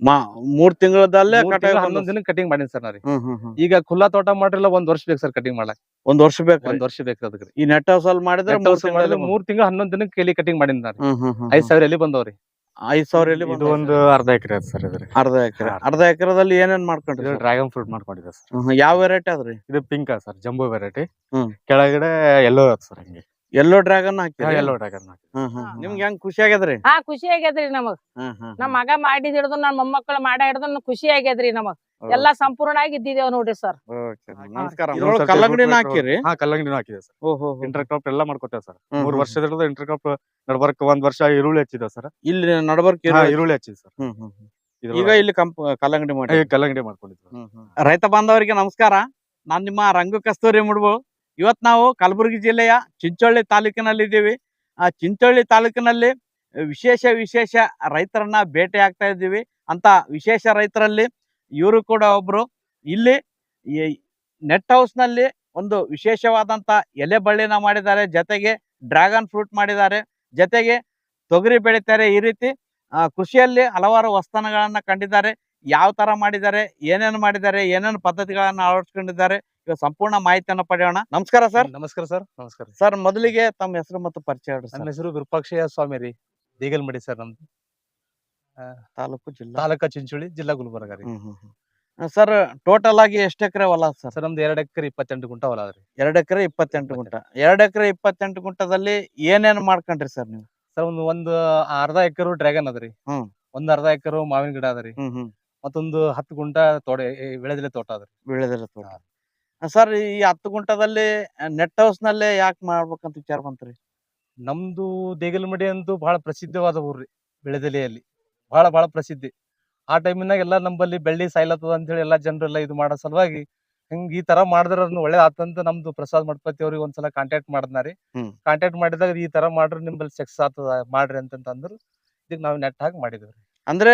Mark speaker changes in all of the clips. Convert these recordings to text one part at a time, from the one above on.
Speaker 1: ಮಾ ಮೂರ್ ತಿಂಗಳದಲ್ಲೇ
Speaker 2: ಹನ್ನೊಂದ್ ದಿನ ಕಟಿಂಗ್ ಮಾಡೀನಿ ಸರ್ ನಾ ರೀ
Speaker 1: ಹ್ಮ್ ಹ್ಮ್ ಹ್ಮ್.
Speaker 2: ಈಗ ಖುಲ್ಲಾ ತೋಟ ಮಾಡಿರಲ್ಲ ಒಂದ್ ವರ್ಷ ಬೇಕು ಸರ್ ಕಟಿಂಗ್ ಮಾಡಕ್.
Speaker 1: ಒಂದ್ ವರ್ಷ ಬೇಕು
Speaker 2: ಒಂದ್ ವರ್ಷ ಬೇಕು ಅದಕ್ಕೆ
Speaker 1: ಈ ನೆಟ್ ಹೌಸ್ ಅಲ್ಲಿ ಮಾಡಿದ್ರೆ ಮೂರ್
Speaker 2: ತಿಂಗಳ ಹನ್ನೊಂದ್ ದಿನಕ್ಕೆ ಕೇಳಿ ಕಟಿಂಗ್
Speaker 1: ಮಾಡಿ ನಾರಿ.
Speaker 2: ಐದ್ ಸಾವಿರ ಎಲ್ಲಿ ಬಂದವ್ರಿ?
Speaker 1: ಐದ್ ಸಾವಿರ ಎಲ್ಲಿ
Speaker 3: ಇದು ಒಂದು ಅರ್ಧ ಎಕರೆ ಸರ್ ಇದ್ರಿ.
Speaker 1: ಅರ್ಧ ಎಕರೆ. ಅರ್ಧ. ಎಕರೆದಲ್ಲಿ ಏನೇನ್ ಮಾಡ್ಕೊಂಡ್ರಿ ಡ್ರಾಗನ್
Speaker 3: ಡ್ರ್ಯಾಗನ್ ಫ್ರೂಟ್ ಮಾಡ್ಕೊಂಡಿದೆ ಸರ್.
Speaker 1: ಯಾವ ವೆರೈಟಿ ಅದ್ರಿ?
Speaker 3: ಇದು ಪಿಂಕ್ ಸರ್ ಜಂಬೋ ವೆರೈಟಿ. ಕೆಳಗಡೆ ಎಲ್ಲೋ ಸರ್ ಹಂಗೆ.
Speaker 1: ಎಲ್ಲೋ ಡ್ರ್ಯಾಗನ್ ಹಾಕಿ
Speaker 3: ಎಲ್ಲೋ ಡ್ರ್ಯಾಗನ್
Speaker 1: ನಿಮ್ಗೆ ಹೆಂಗ್ ಖುಷಿ ಆಗ್ಯದ್ರಿ?
Speaker 4: ಹಾ ಖುಷಿ ಆಗ್ಯದ್ರಿ ನಮಗ್. ನಮ್ ಮಗ ಮಾಡಿದ್ ಹಿಡ್ದು ನಮ್ ಮೊಮ್ಮಕ್ಕಳು ಮಾಡ ಹಿಡ್ದು ಖುಷಿ ಆಗ್ಯದ್ರಿ ನಮಗ್. ಎಲ್ಲಾ ಸಂಪೂರ್ಣ ಆಗಿ ಇದ್ದಿದ್ದೇವ್ ನೋಡ್ರಿ ಸರ್.
Speaker 1: ನಮಸ್ಕಾರ. ಕಲ್ಲಂಗಡಿನ ಹಾಕಿರಿ.
Speaker 3: ಹಾ ಕಲ್ಲಂಗಡಿನ ಹಾಕಿದೆ ಸರ್.
Speaker 1: ಓಹೋ
Speaker 3: ಇಂಟರ್ ಕ್ರಾಪ್ ಎಲ್ಲ ಮಾಡ್ಕೊತೇವೆ ಸರ್. ಮೂರ್. ವರ್ಷದ ಇಂಟರ್ ಕ್ರಾಪ್ ನಡ್ಬರ್ಕ್ ಒಂದ್ ವರ್ಷ ಈರುಳ್ಳಿ ಹಚ್ಚಿದೆ ಸರ್.
Speaker 1: ಇಲ್ಲಿ ನಡಬರ್ಕ್
Speaker 3: ಈರುಳ್ಳಿ ಹಚ್ಚಿದೆ ಸರ್.
Speaker 1: ಈಗ ಇಲ್ಲಿ ಕಂಪ್ ಕಲ್ಲಂಗಡಿ ಮಾಡಿ
Speaker 3: ಕಲ್ಲಂಗಡಿ ಮಾಡ್ಕೊಂಡಿದ್ವಿ.
Speaker 1: ರೈತ ಬಾಂಧವರಿಗೆ ನಮಸ್ಕಾರ. ನಾನ್ ನಿಮ್ಮ ರಂಗು ಕಸ್ತೂರಿ ಮುಡ್ಬು. ಇವತ್ ನಾವು ಕಲಬುರಗಿ ಜಿಲ್ಲೆಯ ಚಿಂಚೋಳ್ಳಿ ತಾಲೂಕಿನಲ್ಲಿದ್ದೀವಿ. ಆ ಚಿಂಚೋಳ್ಳಿ ತಾಲೂಕಿನಲ್ಲಿ ವಿಶೇಷ ವಿಶೇಷ ರೈತರನ್ನ ಭೇಟಿ ಆಗ್ತಾ ಇದ್ದೀವಿ. ಅಂತ ವಿಶೇಷ ರೈತರಲ್ಲಿ ಇವರು ಕೂಡ ಒಬ್ರು. ಇಲ್ಲಿ ನೆಟ್ ಹೌಸ್ನಲ್ಲಿ ಒಂದು ವಿಶೇಷವಾದಂತ ಎಲೆ ಬಳ್ಳಿನ ಮಾಡಿದ್ದಾರೆ. ಜೊತೆಗೆ ಡ್ರ್ಯಾಗನ್ ಫ್ರೂಟ್ ಮಾಡಿದ್ದಾರೆ. ಜೊತೆಗೆ ತೊಗರಿ ಬೆಳೀತಾರೆ ಈ ರೀತಿ. ಕೃಷಿಯಲ್ಲಿ ಹಲವಾರು ವಸ್ತನಗಳನ್ನ ಕಂಡಿದ್ದಾರೆ. ಯಾವ ತರ ಮಾಡಿದ್ದಾರೆ, ಏನೇನು ಮಾಡಿದ್ದಾರೆ, ಏನೇನು ಪದ್ಧತಿಗಳನ್ನ ಅಳವಡಿಸ್ಕೊಂಡಿದ್ದಾರೆ ಇವಾಗ ಸಂಪೂರ್ಣ ಮಾಹಿತಿಯನ್ನ ಪಡೆಯೋಣ. ನಮಸ್ಕಾರ ಸರ್.
Speaker 2: ನಮಸ್ಕಾರ ಸರ್. ನಮಸ್ಕಾರ
Speaker 1: ಸರ್ ಮೊದಲಿಗೆ ತಮ್ಮ ಹೆಸರು ಮತ್ತು ಪರಿಚಯ
Speaker 2: ನನ್ನ
Speaker 1: ಸರ್.
Speaker 2: ಹೆಸರು ವಿರೂಪಾಕ್ಷಯ ಸ್ವಾಮಿ ರೀ. ದೇಗಲ್ಮಡಿ ಸರ್ ನಮ್ದು.
Speaker 1: ತಾಲೂಕು ಜಿಲ್ಲಾ.
Speaker 2: ತಾಲೂಕಾ ಚಿಂಚೋಳಿ ಜಿಲ್ಲಾ ಗುಲ್ಬರ್ಗ ರೀ.
Speaker 1: ಸರ್ ಟೋಟಲ್ ಆಗಿ ಎಷ್ಟು ಎಕರೆ ಹೊಲ ಸರ್?
Speaker 2: ಸರ್ ನಮ್ದು ಎರಡು ಎಕರೆ ಇಪ್ಪತ್ತೆಂಟು ಗುಂಟ ಹೊಲ ರೀ.
Speaker 1: ಎರಡು ಎಕರೆ ಇಪ್ಪತ್ತೆಂಟು ಗುಂಟ. ಎರಡು ಎಕರೆ ಇಪ್ಪತ್ತೆಂಟು ಗುಂಟದಲ್ಲಿ ಏನೇನ್ ಮಾಡ್ಕೊಂಡ್ರಿ ಸರ್ ನೀವು?
Speaker 2: ಸರ್ ಒಂದು ಒಂದು ಅರ್ಧ ಎಕರೆ ಡ್ರ್ಯಾಗನ್ ಅದ್ರಿ
Speaker 1: ಹ್ಮ್.
Speaker 2: ಒಂದ್ ಅರ್ಧ ಎಕರೆ ಮಾವಿನ ಗಿಡ ಅದ್ರಿ ಮತ್ತೊಂದು ಹತ್ತು ಗುಂಟ ತೋಟ ವಿಳೆದೆಲೆ ತೋಟ ಅದ್ರಿ
Speaker 1: ವಿಳೆದೆಲೆ ತೋಟ. ಸರ್ ಈ ಹತ್ತು ಗುಂಟದಲ್ಲಿ ನೆಟ್ ಹೌಸ್ ನಲ್ಲೇ ಯಾಕೆ ಮಾಡ್ಬೇಕಂತ ವಿಚಾರ ಬಂತ್ರಿ?
Speaker 2: ನಮ್ದು ದೇಗಲಮಡಿ ಅಂತೂ ಬಹಳ ಪ್ರಸಿದ್ಧವಾದ ಊರ್ರಿ ಬೆಳೆದೆಲೆಯಲ್ಲಿ ಬಹಳ ಬಹಳ ಪ್ರಸಿದ್ಧಿ. ಆ ಟೈಮಿನಾಗ ಎಲ್ಲ ನಂಬಲ್ಲಿ ಬೆಳ್ಳಿ ಸಾಯ್ಲತ್ತದ ಅಂತ ಹೇಳಿ ಎಲ್ಲಾ ಜನರೆಲ್ಲ ಇದು ಮಾಡೋ ಸಲುವಾಗಿ ಹಿಂಗ್ ಈ ತರ ಮಾಡಿದ್ರ ಒಳ್ಳೆ ಆತಂತ ನಮ್ದು ಪ್ರಸಾದ್ ಮಠಪತಿ ಅವ್ರಿಗೆ ಒಂದ್ಸಲ ಕಾಂಟ್ಯಾಕ್ಟ್ ಮಾಡಿದ್ನಾರಿ. ಕಾಂಟ್ಯಾಕ್ಟ್ ಮಾಡಿದಾಗ ಈ ತರ ಮಾಡ್ರಿ ನಿಮ್ಮಲ್ಲಿ ಸಕ್ಸಸ್ ಆತದ ಮಾಡ್ರಿ ಅಂತ ಅಂದ್ರು ಇದಕ್ ನಾವ್ ನೆಟ್ ಹಾಕಿ ಮಾಡಿದ್ವಿ
Speaker 1: ಅಂದ್ರೆ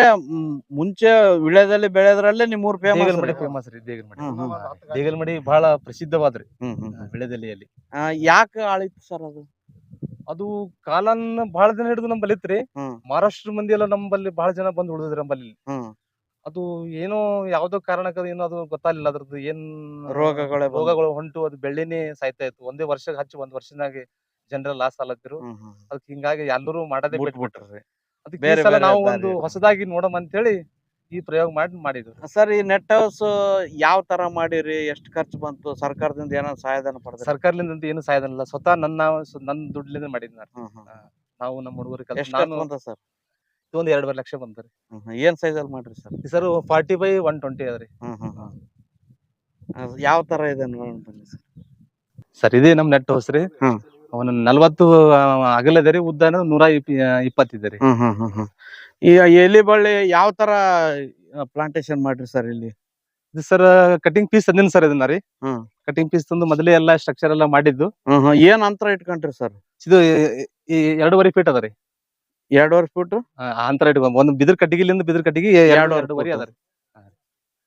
Speaker 1: ಮುಂಚೆ ವಿಳ್ಯದಲ್ಲಿ ಬೆಳೆದ್ರಲ್ಲೇ ನಿಮ್ಮೂರ್
Speaker 2: ದೇಗಲ್ಮಡಿ
Speaker 1: ಫೇಮಸ್
Speaker 2: ಫೇಮಸ್ ರೀ ದೇಗಲ್ಮಡಿ.
Speaker 1: ಹ್ಮ್, ಹ್ಮ್.
Speaker 2: ದೇಗಲ್ಮಡಿ ಬಹಳ ಪ್ರಸಿದ್ಧವಾದ್ರಿ ಬೆಳೆದೆಲೆಯಲ್ಲಿ.
Speaker 1: ಯಾಕೆ ಆಳಿತ್ತು ಸರ್ ಅದು?
Speaker 2: ಅದು ಕಾಲನ್ನ ಬಹಳ ದಿನ ಹಿಡಿದು ನಮ್ಮಲ್ಲಿ ಇತ್ರಿ
Speaker 1: ಹ್ಮ್.
Speaker 2: ಮಹಾರಾಷ್ಟ್ರ ಮಂದಿ ಎಲ್ಲ ನಮ್ಮಲ್ಲಿ ಬಹಳ ಜನ ಬಂದು ಉಳಿದ್ರಿ ನಮ್ಮಲ್ಲಿ
Speaker 1: ಹ್ಮ್.
Speaker 2: ಅದು ಏನೋ ಯಾವ್ದೋ ಕಾರಣಕ್ಕ ಏನೋ ಅದು ಗೊತ್ತಾಗ್ಲಿಲ್ಲ ಅದ್ರದ್ದು ಏನ್
Speaker 1: ರೋಗಗಳೇ.
Speaker 2: ರೋಗಗಳು ಹೊಂಟು ಅದು ಬೆಳ್ಳಿನೇ ಸಾಯ್ತಾ ಇತ್ತು. ಒಂದೇ ವರ್ಷಕ್ಕೆ ಹಚ್ಚಿ ಒಂದ್ ವರ್ಷನಾಗೆ ಜನರ ಲಾಸ್ ಆಲತ್ತಿರು
Speaker 1: ಹ್ಮ್, ಹ್ಮ್.
Speaker 2: ಅದಕ್ಕೆ ಹಿಂಗಾಗಿ ಎಲ್ಲರೂ ಮಾಡದೇ ಬಿಟ್ಬಿಟ್ರು.
Speaker 1: ಬಿಟ್ಬಿಟ್ರಿ ಬೇರೆ
Speaker 2: ನಾವು ಒಂದು. ಹೊಸದಾಗಿ ನೋಡಮ್ ಅಂತ ಹೇಳಿ ಈ ಪ್ರಯೋಗ ಮಾಡಿ ಮಾಡಿದ್ರು.
Speaker 1: ಸರ್ ಈ ನೆಟ್ ಹೌಸ್ ಯಾವ ತರ ಮಾಡಿರಿ? ಎಷ್ಟು ಖರ್ಚು ಬಂತು? ಸರ್ಕಾರದಿಂದ ಏನೋ ಸಹಾಯಧನ ಪಡೆದ್ರಿ?
Speaker 2: ಸರ್ಕಾರದಿಂದ ಅಂತ ಏನು ಸಹಾಯಧನ ಇಲ್ಲ. ಸ್ವತಃ ನನ್ನ ಸ- ನನ್ನ ದುಡ್ಲಿಂದ ಮಾಡಿದ್ ನಾನು. ನಾವು ನಮ್ಮ ಹುಡುಗರು
Speaker 1: ಎಷ್ಟು
Speaker 2: ನಾನು
Speaker 1: ಖರ್ಚು ಬಂತ ಸರ್?
Speaker 2: ಒಂದು ಎರಡುವರೆ ಲಕ್ಷ ಬಂದ್ರಿ
Speaker 1: ಹ್ಮ್. ಏನ್ ಸೈಜ್ ಅಲ್ಲಿ ಮಾಡ್ರಿ sir?
Speaker 2: Sir forty by one twenty ಅದ್ರಿ.
Speaker 1: ಯಾವ ತರ ಇದೆ ನೋಡೋಣ ಬನ್ನಿ ಸರ್.
Speaker 2: ಸರ್ ಇದೇ ನಮ್ ನೆಟ್ ಹೌಸ್
Speaker 1: ಹ್ಮ್.
Speaker 2: ಅವನ ನಲವತ್ತು ಅಗಲದ ರೀ ಉದ್ದ ನೂರ ಇಪ್ಪತ್ತಿದೆ ರೀ
Speaker 1: ಹ್ಮ್ ಹ್ಮ್ ಹ್ಮ್ ಹ್ಮ್. ಈ ಎಲಿ ಬಳ್ಳಿ ಯಾವ ತರ ಪ್ಲಾಂಟೇಶನ್ ಮಾಡ್ರಿ ಸರ್ ಇಲ್ಲಿ
Speaker 2: ಇದು ಸರ್ ಕಟಿಂಗ್ ಪೀಸ್ ತಂದಿನ ಸರ್ ಇದನ್ನ ರೀ
Speaker 1: ಹ್ಮ್.
Speaker 2: ಕಟಿಂಗ್ ಪೀಸ್ ತಂದು ಮೊದಲೇ ಎಲ್ಲಾ ಸ್ಟ್ರಕ್ಚರ್ ಎಲ್ಲ ಮಾಡಿದ್ದು
Speaker 1: ಹ್ಮ್ ಹ್ಮ್. ಏನ್ ಅಂತರ ಇಟ್ಕೊಂಡ್ರಿ ಸರ್
Speaker 2: ಇದು ಈ- ಈ ಎರಡೂವರೆ ಫೀಟ್ ಅದ ರೀ
Speaker 1: ಎರಡೂವರೆ ಫೀಟ್
Speaker 2: ಆ, ಆ ಅಂತರ ಇಟ್ಕೊಂಡ್ ಒಂದು ಬಿದಿರ್ ಕಟ್ಟಿಗಿಲಿಂದ ಬಿದಿರ್ ಕಟ್ಟಿಗೆ
Speaker 1: ಎರಡೂವರೆ
Speaker 2: ಎರಡೂವರೆ
Speaker 1: foot.
Speaker 2: ಅದ ರೀ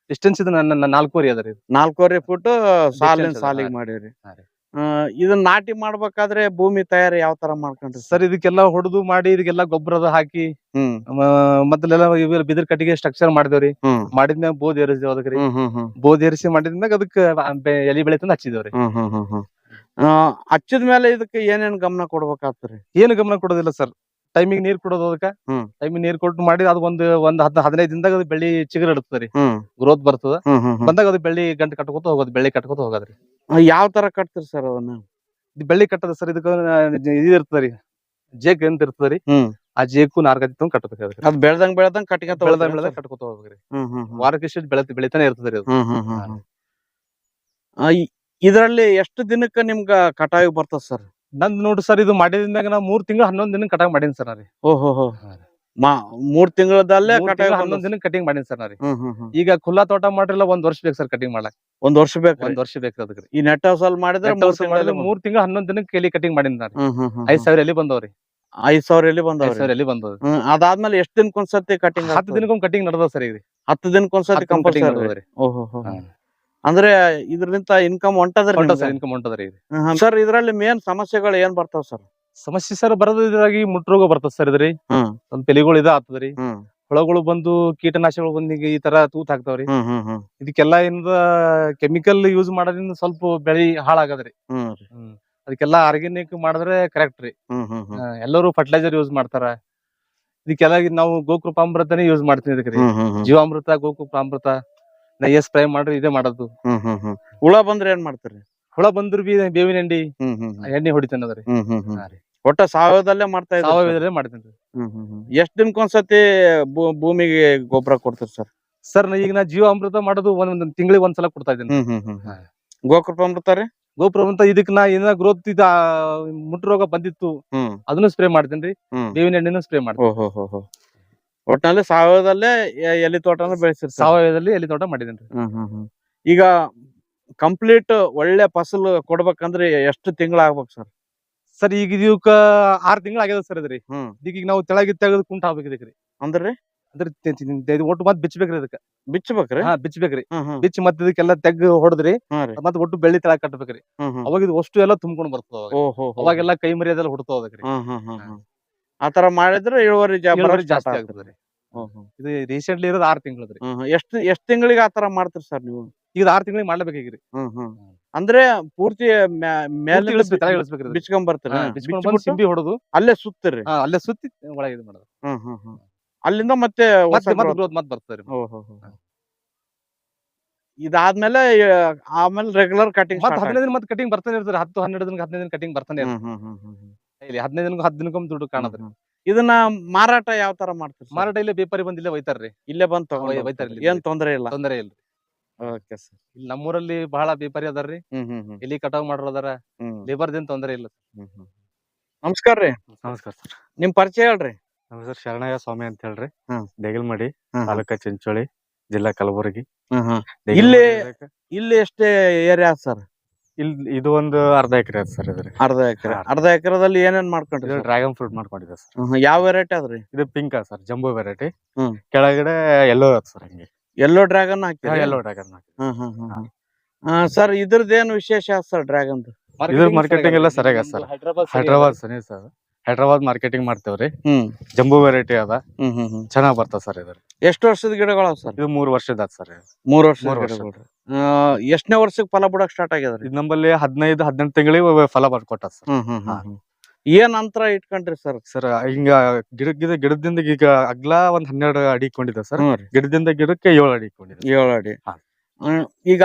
Speaker 2: ಡಿಸ್ಟೆನ್ಸ್ ಇದು ನನ್ನ ನಾಲ್ಕೂವರೆ ಅದ ರೀ
Speaker 1: ನಾಲ್ಕೂವರೆ ಫೂಟ್ ಸಾಲಿನ
Speaker 2: ಅದ,
Speaker 1: ಸಾಲಿಗೆ
Speaker 2: ಹಾ.
Speaker 1: ಮಾಡಿರಿ
Speaker 2: ಹಾ ರೀ.
Speaker 1: ಆ, ಇದನ್ನ ನಾಟಿ ಮಾಡ್ಬೇಕಾದ್ರೆ ಭೂಮಿ ತಯಾರಿ ಯಾವ ತರ ಮಾಡ್ಕೊಂಡ್ರಿ ಸರ್?
Speaker 2: ಇದಕ್ಕೆಲ್ಲ ಹೊಡೆದು ಮಾಡಿ ಇದಕ್ಕೆಲ್ಲ ಗೊಬ್ಬರದ ಹಾಕಿ
Speaker 1: ಹ್ಮ್.
Speaker 2: ಮೊದಲೆಲ್ಲ ಇವೆಲ್ಲ ಬಿದಿರ್ ಕಟ್ಟಿಗೆ ಸ್ಟ್ರಕ್ಚರ್ ಮಾಡಿದೇವ್ರಿ.
Speaker 1: ಹ್ಮ್.
Speaker 2: ಮಾಡಿದ್ಮ್ಯಾಗ ಬೋದ್ ಏರಿಸಿದೇವ್ ಅದಕ್ಕೆ ರೀ
Speaker 1: ಹ್ಮ್ ಹ್ಮ್ ಹ್ಮ್.
Speaker 2: ಬೋದ್ ಏರಿಸಿ ಮಾಡಿದ್ಮ್ಯಾಗ ಅದಕ್ಕೆ ಬೆ- ಎಲಿ ಬೆಳೆ ತಂದು ಹಚ್ಚಿದೇವ್ರಿ.
Speaker 1: ಹ್ಮ್ ಹ್ಮ್ ಹ್ಮ್ ಹ್ಮ್. ಆ, ಹಚ್ಚಿದ ಮೇಲೆ ಇದಕ್ಕೆ ಏನೇನ್ ಗಮನ ಕೊಡ್ಬೇಕಾಗ್ತದ್ರಿ?
Speaker 2: ಏನು ಗಮನ ಕೊಡೋದಿಲ್ಲ ಸರ್. ಟೈಮಿಗೆ ನೀರ್ ಕೊಡೋದು ಅದಕ್ಕ.
Speaker 1: ಹ್ಮ್.
Speaker 2: ಟೈಮಿಗೆ ನೀರ್ ಕೊಟ್ಟು ಮಾಡಿ ಅದು ಒಂದ್ ಒಂದ್ ಹದ್ ಹದಿನೈದು ದಿನದಾಗ ಅದು ಬೆಳ್ಳಿ ಚಿಗುರ್ ರೀ.
Speaker 1: ಹ್ಮ್.
Speaker 2: ಗ್ರೋತ್ ಬರ್ತದ.
Speaker 1: ಹ್ಮ್ ಹ್ಮ್ ಹ್ಮ್.
Speaker 2: ಬಂದಾಗ ಅದು ಬೆಳ್ಳಿ ಗಂಟು ಕಟ್ಕೋತ ಹೋಗೋದು ಬೆಳ್ಳಿ ಕಟ್ಕೋತ ಹೋಗೋದ್ರಿ
Speaker 1: ಯಾವ ತರ ಕಟ್ತೀರಿ ಸರ್ ಅವನ್ನ
Speaker 2: ಇದು ಬೆಳ್ಳಿ ಕಟ್ಟದ ಸರ್ ಇದಕ್ಕ ಇದು ಇರ್ತದ ರೀ. ಜೇಕ್ ಅಂತ ಇರ್ತದ ರೀ.
Speaker 1: ಹ್ಮ್.
Speaker 2: ಆ ಜೇಕು ನಾರ್ಗತಿ ತಗೊಂಡ್ ಕಟ್ಟಬೇಕು
Speaker 1: ಅದ್ ಬೆಳ್ದಂಗ್ ಬೆಳ್ದಂಗ್ ಕಟ್ಕೊಂತ
Speaker 2: ಬೆಳೆದ
Speaker 1: ಹೋಗ್ತೀರಾ
Speaker 2: ಬೆಳೆದ? ಕಟ್ಕೋತ ಹೋಗ್ಬೇಕ್ರಿ
Speaker 1: ಹ್ಮ್ ಹ್ಮ್ ಹ್ಮ್.
Speaker 2: ವಾರಕ್ಕೆ ಇಷ್ಟು ಬೆಳೆ ಬೆಳಿತಾನೆ ಇರ್ತದ್ರಿ ಅದು.
Speaker 1: ಹ್ಮ್ ಹ್ಮ್ ಹ್ಮ್ ಹ್ಮ್. ಆ, ಇ- ಇದ್ರಲ್ಲಿ ಎಷ್ಟು ದಿನಕ್ಕ ನಿಮ್ಗ ಕಟಾವಿ ಬರ್ತದ ಸರ್?
Speaker 2: ನಂದ್ ನೋಡ್ರಿ ಸರ್ ಇದು ಮಾಡಿದ್ಮ್ಯಾಗ ನಾ ಮೂರ್ ತಿಂಗಳು ಹನ್ನೊಂದ್ ದಿನ ಕಟಾವ್ ಮಾಡೀನಿ ಸರ್ ನಾ ರೀ.
Speaker 1: ಓಹೋ ಹೋ ಮಾ ಮೂರ್ ತಿಂಗಳದಲ್ಲೇ
Speaker 2: ಮೂರ್
Speaker 1: ಕಟಾವಿ
Speaker 2: ತಿಂಗ್ಳು ಹನ್ನೊಂದ್ ದಿನ ಕಟಿಂಗ್ ಮಾಡೀನಿ ಸರ್ ನಾ ರೀ.
Speaker 1: ಹ್ಮ್ ಹ್ಮ್ ಹ್ಮ್.
Speaker 2: ಈಗ ಖುಲ್ಲಾ ತೋಟ ಮಾಡ್ರಿಲ್ಲ ಒಂದ್ ವರ್ಷ ಬೇಕು ಸರ್ ಕಟಿಂಗ್ ಮಾಡಕ್.
Speaker 1: ಒಂದ್ ವರ್ಷ ಬೇಕು
Speaker 2: ಒಂದ್ ವರ್ಷ ಬೇಕು ಅದಕ್ಕೆ
Speaker 1: ಈ ನೆಟ್ ಹೌಸ್ ಅಲ್ಲಿ ಮಾಡಿದ್ರೆ ಮೂರ್
Speaker 2: ತಿಂಗಳ ಹನ್ನೊಂದ್ ದಿನಕ್ಕೆ ಎಲಿ ಕಟಿಂಗ್ ಮಾಡೀನಿ ನಾನು ಐದ್ ಸಾವಿರ ಎಲ್ಲಿ ಬಂದವ್ರಿ
Speaker 1: ಐದ್ ಸಾವಿರ ಎಲ್ಲಿ
Speaker 2: ಐದ್
Speaker 1: ಬಂದವ್ರಿ
Speaker 2: ಸಾವಿರ ಎಲಿ ಬಂದವ್ರಿ
Speaker 1: ಹ್ಮ್ ಅದಾದ್ಮೇಲೆ ಎಷ್ಟ್ ದಿನಕ್ಕೊಂದ್ಸತಿ ಕಟಿಂಗ್
Speaker 2: ಹತ್ತು ದಿನಕ್ಕೊಂದ್ ಕಟಿಂಗ್ ನಡೆದ ಸರ್ ಈಗ
Speaker 1: ಹತ್ತು ದಿನಕ್ಕೊಂದ್ಸತಿ
Speaker 2: ಕಂಪ್ಲೀಟ್
Speaker 1: ಕಂಪಲ್ಸರಿ ಓಹೋ. ಅಂದ್ರೆ ಇದ್ರಿಂದ ಇನ್ಕಮ್ ಹೊಂಟದ್ರಿ
Speaker 2: ಸರ್ ಇನ್ಕಮ್ ಹೊಂಟದ್ರಿ.
Speaker 1: ಸರ್ ಇದ್ರಲ್ಲಿ ಮೇನ್ ಸಮಸ್ಯೆಗಳು ಏನ್ ಬರ್ತಾವ ಸರ್
Speaker 2: ಸಮಸ್ಯೆ ಸರ್ ಬರೋದು ಇದ್ರಾಗಿ ಮುಟ್ರೋಗ ಬರ್ತದ ಸರ್ ಇದ್ರಿ.
Speaker 1: ಹ್ಮ್
Speaker 2: ತೆಲಿಗಳು ಇದ ಆಗ್ತದ್ರಿ.
Speaker 1: ಹ್ಮ್
Speaker 2: ಹುಳಗಳು ಬಂದು ಕೀಟನಾಶಕಗಳು ಬಂದು ಈ ತರ ತೂತ್ ಹಾಕ್ತಾವ್ರಿ.
Speaker 1: ಹ್ಮ್ ಹ್ಮ್ ಹ್ಮ್.
Speaker 2: ಇದಕ್ಕೆಲ್ಲ ಏನಿದ ಕೆಮಿಕಲ್ ಯೂಸ್ ಮಾಡೋದ್ರಿಂದ ಸ್ವಲ್ಪ ಬೆಳಿ ಹಾಳಾಗದ್ರಿ.
Speaker 1: ಹ್ಮ್ ರೀ.
Speaker 2: ಹ್ಮ್. ಅದಕ್ಕೆಲ್ಲ ಆರ್ಗ್ಯಾನಿಕ್ ಮಾಡಿದ್ರೆ ಕರೆಕ್ಟ್ ರೀ.
Speaker 1: ಹ್ಮ್ ಹ್ಮ್
Speaker 2: ಎಲ್ಲರೂ ಫರ್ಟಿಲೈಸರ್ ಯೂಸ್ ಮಾಡ್ತಾರ. ಇದಕ್ಕೆಲ್ಲ ಈಗ ನಾವು ಗೋಕೃಪಾಮೃತನೇ ಯೂಸ್ ಮಾಡ್ತೀವಿ ಇದಕ್ಕೆ ರೀ.
Speaker 1: ಹ್ಮ್ ಹ್ಮ್ ಹ್ಮ್.
Speaker 2: ಜೀವಾಮೃತ ಗೋಕೃಪಾಮೃತ. ನಯ್ಯ ಸ್ಪ್ರೇ ಮಾಡ್ರಿ ಇದೇ ಮಾಡೋದು.
Speaker 1: ಹ್ಮ್ ಹ್ಮ್ ಹ್ಮ್. ಹುಳ ಬಂದ್ರೆ ಏನ್ ಮಾಡ್ತಾರೆ?
Speaker 2: ಹುಳ ಬಂದ್ರು ಬಿ ಬೇವಿನ ಎಣ್ಣೆ
Speaker 1: ಹ್ಮ್ ಹ್ಮ್ ಹ್ಮ್.
Speaker 2: ಎಣ್ಣೆ ಹೊಡಿತೇನೆ
Speaker 1: ಹ್ಮ್ ಹ್ಮ್ ಹ್ಮ್. ಒಟ್ಟ ಸಾವಯವದಲ್ಲೇ ಮಾಡ್ತಾ ಇದ್ದೀರಿ?
Speaker 2: ಸಾವಯವದಲ್ಲೇ ಮಾಡ್ತೇನ್ರಿ
Speaker 1: ಹ್ಮ್ ಹ್ಮ್ ಹ್ಮ್. ಎಷ್ಟ್ ದಿನಕ್ಕೊಂದ್ಸತಿ ಭೂ- ಭೂಮಿಗೆ ಗೊಬ್ಬರ ಕೊಡ್ತೀರಿ ಸರ್?
Speaker 2: ಸರ್ ನಾ ಈಗ ನಾ ಜೀವಾಮೃತ ಮಾಡೋದು ಒಂದ್ ತಿಂಗಳಿಗೆ ಒಂದ್ಸಲ ಕೊಡ್ತಾ ಇದ್ದೀನಿ.
Speaker 1: ಹ್ಮ್ ಹ್ಮ್ ಹ್ಮ್.
Speaker 2: ಹಾ.
Speaker 1: ರೀ?
Speaker 2: ಗೋಪುರ ಗೋಪ್ರಮಂತ ಇದಕ್ ನಾ ಏನ ಗ್ರೋತ್ ಇದ ಮುಟ್ಟ ರೋಗ ಬಂದಿತ್ತು
Speaker 1: ಹ್ಮ್.
Speaker 2: ಅದನ್ನು ಸ್ಪ್ರೇ ಮಾಡ್ತೇನ್ರಿ
Speaker 1: ಹ್ಮ್.
Speaker 2: ಬೇವಿನ ಎಣ್ಣೆನೂ ಸ್ಪ್ರೇ ಮಾಡ್ತೀನಿ.
Speaker 1: ಓಹೋ ಹೋ ಹೋ. ಒಟ್ನಲ್ಲಿ ಸಾವಯವದಲ್ಲೇ ಎ- ಎಲೆ ತೋಟನ ಬೆಳೆಸಿರ್ತಾರೆ.
Speaker 2: ಸಾವಯವದಲ್ಲಿ ಎಲ್ಲಿ ತೋಟ ಮಾಡಿದೇನ್ರಿ
Speaker 1: ಈಗ ಕಂಪ್ಲೀಟ್ ಒಳ್ಳೆ ಫಸಲು ಕೊಡ್ಬೇಕಂದ್ರೆ ಎಷ್ಟು ತಿಂಗಳ ಆಗ್ಬೇಕು ಸರ್?
Speaker 2: ಸರ್ ಈಗ ಇದಕ್ಕ ಆರ್ ತಿಂಗಳ ಆಗ್ಯದ ಸರ್ ಇದ್ರಿ
Speaker 1: ಹ್ಮ್.
Speaker 2: ಇದಕ್ಕೆ ಈಗ ನಾವು ತೆಳಗಿ ತೆಗೆದು ಕುಂಟ ಹಾಕ್ಬೇಕು ಇದಕ್ರಿ
Speaker 1: ಅಂದ್ರೆ?
Speaker 2: ಅಂದ್ರೆ ತಿ- ತಿ- ತಿ- ಇದು ಒಟ್ಟು ಮತ್ತೆ ಬಿಚ್ಚಬೇಕ್ರಿ ಅದಕ್ಕೆ
Speaker 1: ಬಿಚ್ಚಬೇಕ್ರಿ
Speaker 2: ಹಾ ಬಿಚ್ಚಬೇಕ್ರಿ
Speaker 1: ಹ್ಮ್ ಹ್ಮ್.
Speaker 2: ಬಿಚ್ಚಿ ಮತ್ ಇದಕ್ಕೆಲ್ಲ ತೆಗ್ ಹೊಡೆದ್ರಿ
Speaker 1: ಮತ್ತೆ ರೀ.
Speaker 2: ಒಟ್ಟು ಬೆಳ್ಳಿ ತೆಳಗ್ ಕಟ್ಟಬೇಕ್ರಿ
Speaker 1: ಹ್ಮ್ ಹ್ಮ್.
Speaker 2: ಅವಾಗ ಇದು ಅಷ್ಟು ಎಲ್ಲ ತುಂಬ್ಕೊಂಡ್ ಬರ್ತದ ಅವಾಗ. ಅವಾಗೆಲ್ಲ ಕೈ ಮರಿ ಅದೆಲ್ಲ ಹುಡ್ತಾವ ಅದಕ್ರಿ
Speaker 1: ಹ್ಮ್ ಹ್ಮ್ ಹ್ಮ್ ಹ್ಮ್. ಆತರ ಮಾಡಿದ್ರೆ ಇಳುವರಿ ಜಾ- ಬರೋದ್
Speaker 2: ಇಳುವರಿ
Speaker 1: start
Speaker 2: ಜಾಸ್ತಿ
Speaker 1: ಆಗ್ತದೆ.
Speaker 2: ಆಗ್ತದ್ರಿ
Speaker 1: ಹ್ಮ್ ಹ್ಮ್.
Speaker 2: ಇದು ರೀಸೆಂಟ್ಲಿ ಇರೋದು ಆರ್ ತಿಂಗಳದ್ರಿ.
Speaker 1: ಹ್ಮ್ ಹ್ಮ್. ಎಷ್ಟು ಎಷ್ಟ್ ತಿಂಗಳಿಗೆ ಆತರ ಮಾಡ್ತೀರಿ ಸರ್ ನೀವು?
Speaker 2: ಈಗ ಆರ್ ತಿಂಗಳಿಗೆ ಮಾಡ್ಲೇಬೇಕಾಗಿರಿ.
Speaker 1: ಹ್ಮ್ ಹ್ಮ್. ಅಂದ್ರೆ ಪೂರ್ತಿ ಮ್ಯಾ- ಮೇಲೆ
Speaker 2: ಇಳಿಸ್ಬೇಕು ತೆಳಗ್ ಇಳಿಸ್ಬೇಕ್ರಿ. ಇದನ್ನ.
Speaker 1: ಬಿಚ್ಕೊಂಡ್ ಬರ್ತೀರಿ
Speaker 2: ಹಾ, ಬಿಚ್ಕೊಂಡ್ ಬಂದು ಸಿಂಬಿ ಹೊಡೆದು
Speaker 1: ಅಲ್ಲೇ ಸುತ್ತರಿ.
Speaker 2: ಅಲ್ಲೇ ಸುತ್ತಿ ಒಳಗೆ ಇದು ಮಾಡೋದು.
Speaker 1: ಹ್ಮ್ ಹ್ಮ್ ಹ್ಮ್. ಅಲ್ಲಿಂದ ಮತ್ತೆ ಹೊಸ
Speaker 2: ಮತ್ತೆ ಮತ್ತೆ
Speaker 1: growth.
Speaker 2: ಮತ್ತೆ
Speaker 1: ಹೋ. ಇದಾದ್ಮೇಲೆ ಆ, ಆಮೇಲೆ ರೆಗ್ಯುಲರ್ ಕಟಿಂಗ್
Speaker 2: ಮತ್ತೆ ಹದಿನೈದು ದಿನ ಮತ್ತೆ ಕಟಿಂಗ್ ಬರ್ತಾನೆ ಇರ್ತಾರೆ ಹತ್ತು ಹನ್ನೆರಡು ದಿನ ಹದಿನೈದು ದಿನ ಕಟಿಂಗ್ ಬರ್ತಾನೆ ಇರ್ತದೆ. ಇಲ್ಲಿ ಹದಿನೈದು ದಿನಕ್ಕೆ ಹತ್ತು ದಿನಕ್ಕೊಮ್ಮೆ ದುಡ್ಡು ಕಾಣದ್ರಿ.
Speaker 1: ಇದನ್ನ ಮಾರಾಟ ಯಾವ ತರ ಮಾಡ್ತೀರಿ sir?
Speaker 2: ಮಾರಾಟ ಇಲ್ಲೇ ಬೇಪಾರಿ ಬಂದು ಇಲ್ಲೇ ಒಯ್ತಾರ್ರಿ.
Speaker 1: ಇಲ್ಲೇ ಬಂದ್
Speaker 2: ಒಯ್-
Speaker 1: ತಗೊಂಡ್
Speaker 2: ಒಯ್ತಾರೆ
Speaker 1: ಹೋಗ್ತಾರೆ.
Speaker 2: ಇಲ್ಲಿ.
Speaker 1: ಏನ್ ತೊಂದ್ರೆ ಇಲ್ಲ.
Speaker 2: ತೊಂದರೆ ಇಲ್ರಿ.
Speaker 1: Okay sir.
Speaker 2: ಇಲ್ಲಿ ನಮ್ಮೂರಲ್ಲಿ ಬಹಳ ಬೇಪಾರಿ ಅದಾರ್ರಿ.
Speaker 1: ಹ್ಮ್ ಹ್ಮ್ ಹ್ಮ್.
Speaker 2: ಇಲ್ಲಿ ಕಟಾವ್ ಮಾಡೋರ್ ಅದಾರ.
Speaker 1: ಹ್ಮ್.
Speaker 2: ಲೇಬರ್ ದಿನ ತೊಂದರೆ ಇಲ್ಲ
Speaker 1: ಹ್ಮ್ ಹ್ಮ್. ನಮಸ್ಕಾರ ರೀ.
Speaker 3: ನಮಸ್ಕಾರ ಸರ್.
Speaker 1: ನಿಮ್ ಪರಿಚಯ ಹೇಳ್ರಿ.
Speaker 3: ನಮ್ಮ ಹೆಸರು ಶರಣಯ್ಯ ಸ್ವಾಮಿ ಅಂತ ಹೇಳ್ರಿ.
Speaker 1: ಹ್ಮ್.
Speaker 3: ದೇಗಲ್ಮಡಿ
Speaker 1: ಹ್ಮ್.
Speaker 3: ತಾಲೂಕ ಚಿಂಚೋಳಿ ಜಿಲ್ಲಾ ಕಲಬುರಗಿ. ದೇಗಲ್ಮಡಿ
Speaker 1: ಇಲ್ಲಿ- ಇಲ್ಲಿ ಎಷ್ಟೇ ಏರಿಯಾ ಸರ್?
Speaker 3: ಇಲ್ ಇದು ಒಂದು ಅರ್ಧ ಎಕರೆ ಅದ ಸರ್ ಇದ್ರೆ.
Speaker 1: ಅರ್ಧ ಎಕರೆ. ಅರ್ಧ ಎಕರೆದಲ್ಲಿ ಏನೇನ್ ಮಾಡ್ಕೊಂಡ್ರಿ
Speaker 3: ಡ್ರ್ಯಾಗನ್ ಫ್ರೂಟ್ ಮಾಡ್ಕೊಂಡಿದೆ ಸರ್.
Speaker 1: ಯಾವ ವೆರೈಟಿ ಅದ್ರಿ?
Speaker 3: ಇದು ಪಿಂಕ್ ಸರ್ ಜಂಬೋ ವೆರೈಟಿ.
Speaker 1: ಹ್ಮ್.
Speaker 3: ಕೆಳಗಡೆ ಎಲ್ಲೋ ಅದ ಸರ್ ಹಂಗೆ.
Speaker 1: ಎಲ್ಲೋ ಡ್ರ್ಯಾಗನ್ ಹಾಕಿರಿ?
Speaker 3: ಎಲ್ಲೋ ಡ್ರ್ಯಾಗನ್
Speaker 1: ಹ್ಮ್ ಹ್ಮ್ ಹ್ಮ್ ಹ್ಮ್. ಸರ್ ಇದ್ರದ್ದೇನು ವಿಶೇಷ ಸರ್ ಡ್ರ್ಯಾಗನ್
Speaker 3: ಇದ್ರ ಮಾರ್ಕೆಟಿಂಗ್ ಎಲ್ಲ ಸರಿಯಾಗ ಸರ್.
Speaker 2: ಹೈದ್ರಾಬಾದ್
Speaker 3: ಸರಿ ಸನಿ ಸರ್ ಹೈದ್ರಾಬಾದ್ ಮಾರ್ಕೆಟಿಂಗ್ ಮಾಡ್ತೇವ್ರಿ
Speaker 1: ಹ್ಮ್.
Speaker 3: ಜಂಬೋ ವೆರೈಟಿ ಅದ.
Speaker 1: ಹ್ಮ್ ಹ್ಮ್ ಹ್ಮ್.
Speaker 3: ಚೆನ್ನಾಗ್ ಬರ್ತದ ಸರ್ ಇದ್ರ
Speaker 1: ಎಷ್ಟು ವರ್ಷದ ಗಿಡಗಳ ಸರ್?
Speaker 3: ಇದು ಮೂರ್ ವರ್ಷದ ಸರ್.
Speaker 1: ಮೂರ್ ವರ್ಷ
Speaker 3: ಮೂರ್ ವರ್ಷ.
Speaker 1: ಎಷ್ಟನೇ ವರ್ಷಕ್ಕೆ ಫಲ ಬಿಡಕ್ ಸ್ಟಾರ್ಟ್ ಆಗ್ಯದ್ರಿ?
Speaker 3: ಇದು ನಮ್ಮಲ್ಲಿ ಹದಿನೈದು ಹದಿನೆಂಟು ತಿಂಗಳಿಗೆ ಫಲ ಬರ್ಕೊಟ್ಟ ಸರ್.
Speaker 1: ಹ್ಮ್ ಹ್ಮ್
Speaker 3: ಹಾ.
Speaker 1: ಹ್ಮ್. ಹ್ಮ್. ಏನ್ ಅಂತರ ಇಟ್ಕೊಂಡ್ರಿ ಸರ್?
Speaker 3: ಸರ್ ಹಿಂಗ ಗಿಡಕ್ಕಿದ ಗಿಡದಿಂದ ಈಗ ಅಗ್ಲ ಒಂದ್ ಹನ್ನೆರಡು ಅಡಿ ಇಟ್ಕೊಂಡಿದೆ ಸರ್.
Speaker 1: ರೀ.
Speaker 3: ಗಿಡದಿಂದ ಗಿಡಕ್ಕೆ ಏಳು ಅಡಿ ಇಟ್ಕೊಂಡಿದೆ
Speaker 1: ಏಳು ಅಡಿ.
Speaker 3: ಹಾ.
Speaker 1: ಹ್ಮ್. ಈಗ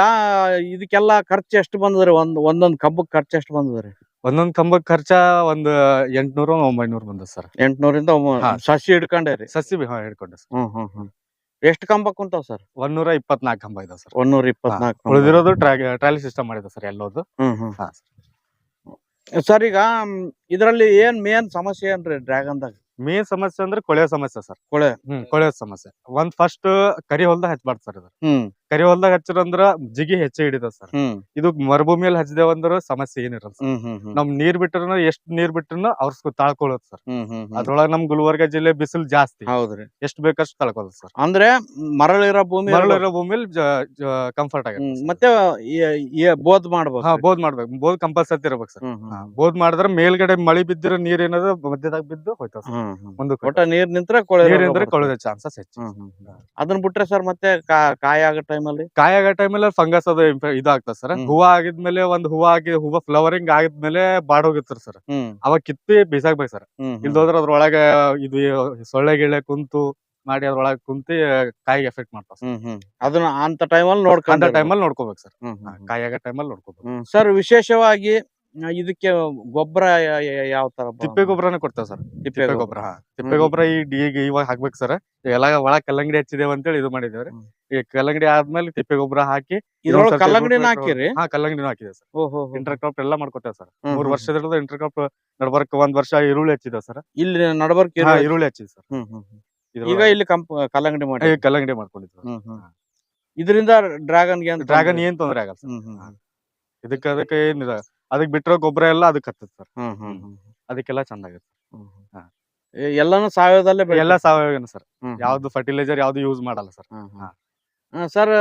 Speaker 1: ಇದಕ್ಕೆಲ್ಲ ಖರ್ಚು ಎಷ್ಟು ಬಂದದ್ರಿ? ಒಂದ್ ಒಂದೊಂದ್ ಕಬ್ಬಕ್ ಖರ್ಚು ಎಷ್ಟು ಬಂದದ್ರಿ?
Speaker 3: ಒಂದೊಂದ್ ಕಂಬಕ್ ಖರ್ಚ ಒಂದ್ ಎಂಟ್ನೂರ ಒಂಬೈನೂರ್ ಬಂದ ಸರ್.
Speaker 1: ಎಂಟ್ನೂರಿಂದ. ಸಸಿ ಹಿಡ್ಕೊಂಡೇರಿ
Speaker 3: ಸಸಿ ಬಿ- ಹಾ ಹಿಡ್ಕೊಂಡೆ ಸರ್.
Speaker 1: ಹ್ಮ್ ಹ್ಮ್ ಹ್ಮ್. ಎಷ್ಟ್ ಕಂಬ ಕುಂತಾವ್ ಸರ್?
Speaker 3: ಒಂದೂರ ಇಪ್ಪತ್ನಾಲ್ಕು ಕಂಬ ಇದೆ ಸರ್.
Speaker 1: ಒಂದೂರ ಇಪ್ಪತ್ನಾಲ್ಕು.
Speaker 3: ಉಳಿದಿರೋದು ಟ್ರಾಲಿ ಸಿಸ್ಟಮ್ ಮಾಡಿದೆ ಸರ್ ಎಲ್ಲೋದು
Speaker 1: ಹ್ಮ್ ಸರ್. ಈಗ ಇದರಲ್ಲಿ ಇದ್ರಲ್ಲಿ ಏನ್ ಮೇನ್ ಸಮಸ್ಯೆ ಏನ್ರಿ ಡ್ರ್ಯಾಗನ್ದಾಗ
Speaker 3: ಮೇನ್ ಸಮಸ್ಯೆ ಅಂದ್ರೆ ಕೊಳೆ ಸಮಸ್ಯೆ ಸರ್.
Speaker 1: ಕೊಳೆ.
Speaker 3: ಹ್ಮ್ ಕೊಳೆ ಸಮಸ್ಯೆ. ಒಂದ್ ಫಸ್ಟ್ ಕರಿ ಹೊಲ್ದ ಹಚ್ಬಾರ್ದು ಸರ್ ಇದು.
Speaker 1: ಹ್ಮ್.
Speaker 3: ಕರಿ ಹೊಲ್ದಾಗ ಹಚ್ಚಿರಂದ್ರ ಜಿಗಿ ಹೆಚ್ಚೆ ಹಿಡಿತದ ಸರ್. ಇದು ಮರುಭೂಮಿಯಲ್ಲಿ ಹಚ್ಚಿದೇವಂದ್ರ ಸಮಸ್ಯೆ ಏನಿರಲ್ಲ ಸರ್. ನಮ್ ನೀರ್ ಬಿಟ್ಟರ ಎಷ್ಟ್ ನೀರ್ ಬಿಟ್ರು ಅವ್ರ ತಾಳ್ಕೊಳ್ಳೋದು ಸರ್. ಅದ್ರೊಳಗ ನಮ್ ಗುಲ್ಬರ್ಗ ಜಿಲ್ಲೆ ಬಿಸಿಲು ಜಾಸ್ತಿ.
Speaker 1: ಹೌದ್ರಿ.
Speaker 3: ಎಷ್ಟ್ ಬೇಕಷ್ಟು ತಳ್ಕೊಳ್ಳೋದು ಸರ್.
Speaker 1: ಅಂದ್ರೆ ಮರಳಿರೋ ಭೂಮಿ
Speaker 3: ಮರಳಿರೋ ಭೂಮಿಲಿ ಕಂಫರ್ಟ್ ಆಗುತ್ತೆ
Speaker 1: ಮತ್ತೆ ಬೋದ್ ಮಾಡ್ಬೇಕು
Speaker 3: ಹಾ ಬೋದ್ ಮಾಡ್ಬೇಕು. ಬೋದ್ ಕಂಪಲ್ಸರಿ ಇರ್ಬೇಕು ಸರ್. ಬೋದ್ ಮಾಡಿದ್ರೆ ಮೇಲ್ಗಡೆ ಮಳಿ ಬಿದ್ದಿರೋ ನೀರ್ ಏನಾದ್ರು ಮಧ್ಯದಾಗ ಬಿದ್ದು ಹೋಯ್ತಾವ
Speaker 1: ಒಂದು
Speaker 3: ಕೊಟ್ಟ
Speaker 1: ಒಟ್ಟ ನೀರ್ ನಿಂತ್ರೆ ಕೊಳೆ
Speaker 3: ಕೊಳದ ಚಾನ್ಸಸ್ ಹೆಚ್ಚು.
Speaker 1: ಅದನ್ನ ಬಿಟ್ರೆ ಸರ್ ಮತ್ತೆ ಕಾಯಿ ಟೈಮಲ್ಲಿ
Speaker 3: ಕಾಯಿ ಆಗೋ ಟೈಮಲ್ಲಿ ಫಂಗಸ್ ಅದು ಇದಾಗ್ತದೆ ಸರ್
Speaker 1: ಹ್ಮ್.
Speaker 3: ಹೂವ ಆಗಿದ್ಮೇಲೆ ಒಂದ್ ಹೂವ ಆಗಿ ಹೂವ ಫ್ಲವರಿಂಗ್ ಆಗಿದ್ಮೇಲೆ ಬಾಡೋಗಿರ್ತಾರ ಸರ್
Speaker 1: ಹ್ಮ್.
Speaker 3: ಅವಾಗ ಕಿತ್ತಿ ಬೀಸಾಕ್ಬೇಕು ಸರ್. ಇಲ್ದೋದ್ರ ಅದ್ರೊಳಗೆ ಇದು ಸೊಳ್ಳೆ ಗಿಳೆ ಕುಂತು ಮಾಡಿ ಅದ್ರೊಳಗೆ ಕುಂತಿ ಕಾಯಿಗೆ ಎಫೆಕ್ಟ್ ಮಾಡ್ತಾವ
Speaker 1: ಹ್ಮ್ ಹ್ಮ್. ಅದನ್ನ ಅಂತ ಟೈಮಲ್ಲಿ
Speaker 3: ಅಂತ
Speaker 1: ನೋಡ್ಕೊಂಡ
Speaker 3: ಟೈಮಲ್ಲಿ ನೋಡ್ಕೋಬೇಕು ಸರ್
Speaker 1: ಹ್ಮ್ ಹ್ಮ್
Speaker 3: ಕಾಯಿ ಆಗೋ ಟೈಮಲ್ಲಿ ನೋಡ್ಕೋಬೇಕು.
Speaker 1: ಸರ್ ವಿಶೇಷವಾಗಿ ಆ, ಇದಕ್ಕೆ ಗೊಬ್ಬರ ಯಾವ ತರ ಬ-
Speaker 3: ತಿಪ್ಪೆ ಗೊಬ್ಬರನೇ ಕೊಡ್ತೇವೆ ಸರ್
Speaker 1: ತಿಪ್ಪೆ
Speaker 3: ತಿಪ್ಪೆ
Speaker 1: ಗೊಬ್ಬರ.
Speaker 3: ಗೊಬ್ಬರ ತಿಪ್ಪೆ ಗೊಬ್ಬರ ಈ ಈಗ ಇವಾಗ ಹಾಕ್ಬೇಕು ಸರ್ ಎಲ್ಲ ಒಳ ಕಲ್ಲಂಗಡಿ ಹಚ್ಚಿದೇವ್ ಅಂತೇಳಿ ಇದು ಮಾಡಿದೇವ್ರಿ.
Speaker 1: ಹ್ಮ್.
Speaker 3: ಈಗ ಕಲ್ಲಂಗಡಿ ಆದ್ಮೇಲೆ ತಿಪ್ಪೆ ಗೊಬ್ಬರ ಹಾಕಿ
Speaker 1: ಇದ್ರೊಳಗೆ ಕಲ್ಲಂಗಡಿನ
Speaker 3: root
Speaker 1: ಹಾಕಿರಿ?
Speaker 3: ಹಾ ಕಲ್ಲಂಗಡಿನೂ ಹಾಕಿದೆ ಸರ್.
Speaker 1: ಓಹೋ
Speaker 3: ಇಂಟರ್ ಕ್ರಾಪ್ ಎಲ್ಲ ಮಾಡ್ಕೊತೇವೆ ಸರ್.
Speaker 1: ಹ್ಮ್,
Speaker 3: ಮೂರ್
Speaker 1: ಹ್ಮ್.
Speaker 3: ವರ್ಷದ ಇಂಟರ್ ಕ್ರಾಪ್ ನಡ್ಬರ್ಕ್ ಒಂದ್ ವರ್ಷ ಈರುಳ್ಳಿ ಹಚ್ಚಿದೆ ಸರ್.
Speaker 1: ಇಲ್ಲಿ ನಡಬರ್ಕ
Speaker 3: ಹಾ ಈರುಳ್ಳಿ ಹಚ್ಚಿದೆ ಸರ್.
Speaker 1: ಈಗ ಇಲ್ಲಿ ಕಂಪ್ ಕಲ್ಲಂಗಡಿ ಮಾಡಿ.
Speaker 3: ಕಲ್ಲಂಗಡಿ ಮಾಡ್ಕೊಂಡಿದ್ವಿ
Speaker 1: ಹ್ಮ್ ಇದರಿಂದ ಡ್ರ್ಯಾಗನ್ಗೆ
Speaker 3: ಡ್ರ್ಯಾಗನ್ ಏನ್ ತೊಂದ್ರೆ ಆಗಲ್ಲ ಸರ್. ಇದಕ್ಕೆ ಅದಕ್ಕೆ ಏನಿಲ್ಲ ಅದಕ್ಕೆ ಬಿಟ್ಟಿರೋ ಗೊಬ್ಬರ ಎಲ್ಲ ಅದಕ್ಕೆ ಹತ್ತದ ಸರ್. ಅದಕ್ಕೆಲ್ಲ ಚಂದ ಆಗುತ್ತೆ
Speaker 1: ಹ್ಮ್ ಹ್ಮ್.
Speaker 3: ಹಾ.
Speaker 1: ಏ, ಎಲ್ಲಾನು ಸಾವಯವದಲ್ಲೇ ಬೆಳೆ
Speaker 3: ಎಲ್ಲ ಸಾವಯವ ಸರ್.
Speaker 1: ಹ್ಮ್ ಹ್ಮ್.
Speaker 3: ಯಾವ್ದು ಫರ್ಟಿಲೈಸರ್ ಯಾವ್ದು ಯೂಸ್ ಮಾಡಲ್ಲ ಸರ್.
Speaker 1: ಹ್ಮ್ ಹ್ಮ್. ಸರ್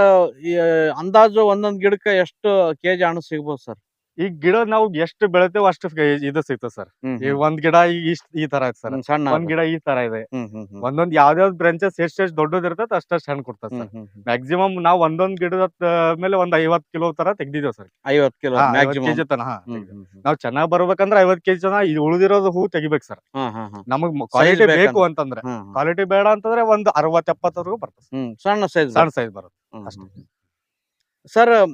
Speaker 1: ಅಂದಾಜು ಒಂದೊಂದು ಗಿಡಕ್ಕೆ ಎಷ್ಟು ಕೆಜಿ ಹಣ್ಣು ಸಿಗ್ಬೋದು ಸರ್?
Speaker 3: ಈಗ ಗಿಡ ನಾವು ಎಷ್ಟು ಬೆಳಿತೇವ್ ಅಷ್ಟು ಇದು ಸಿಗ್ತದೆ ಸರ್.
Speaker 1: ಈ
Speaker 3: ಈಗ ಒಂದ್ ಗಿಡ ಇಷ್ಟ ಈ ತರ ಐತೆ ಸರ್.
Speaker 1: ಸಣ್ಣ
Speaker 3: ಒಂದ್ ಗಿಡ ಈ ತರ ಇದೆ. ಒಂದೊಂದ್ ಯಾವ್ದಾವ್ದ್ ಬ್ರಾಂಚಸ್ ಎಷ್ಟ್ ಎಷ್ಟ್ ದೊಡ್ಡದ್ ಇರ್ತದ ಅಷ್ಟಷ್ಟು ಹಣ್ಣು ಕೊಡ್ತದೆ ಸರ್. ಮ್ಯಾಕ್ಸಿಮಮ್ ನಾವ್ ಒಂದೊಂದ್ ಗಿಡದ ಮೇಲೆ ಒಂದ್ ಐವತ್ ಕಿಲೋ ತರ ತೆಗ್ದಿದೇವ್ ಸರ್.
Speaker 1: ಐವತ್ ಕಿಲೋ
Speaker 3: ಕೆಜಿ ತನ. ನಾವ್ ಚೆನ್ನಾಗ್ ಬರ್ಬೇಕಂದ್ರ ಐವತ್ ಕೆಜಿ ತನ ಇದು ಉಳಿದಿರೋದು ಹೂ ತೆಗಿಬೇಕು ಸರ್. ನಮಗ್ ಕ್ವಾಲಿಟಿ ಬೇಕು. ಅಂತಂದ್ರೆ. ಕ್ವಾಲಿಟಿ ಬೇಡ ಅಂತಂದ್ರೆ ಒಂದ್ ಅರವತ್ ಎಪ್ಪತ್ತವರೆಗೂ ಬರ್ತದೆ
Speaker 1: ಸಣ್ಣ ಸೈಜ್
Speaker 3: ಸಣ್ಣ ಸೈಜ್ ಬರುತ್ತೆ. ಅಷ್ಟೇ.
Speaker 1: ಸರ್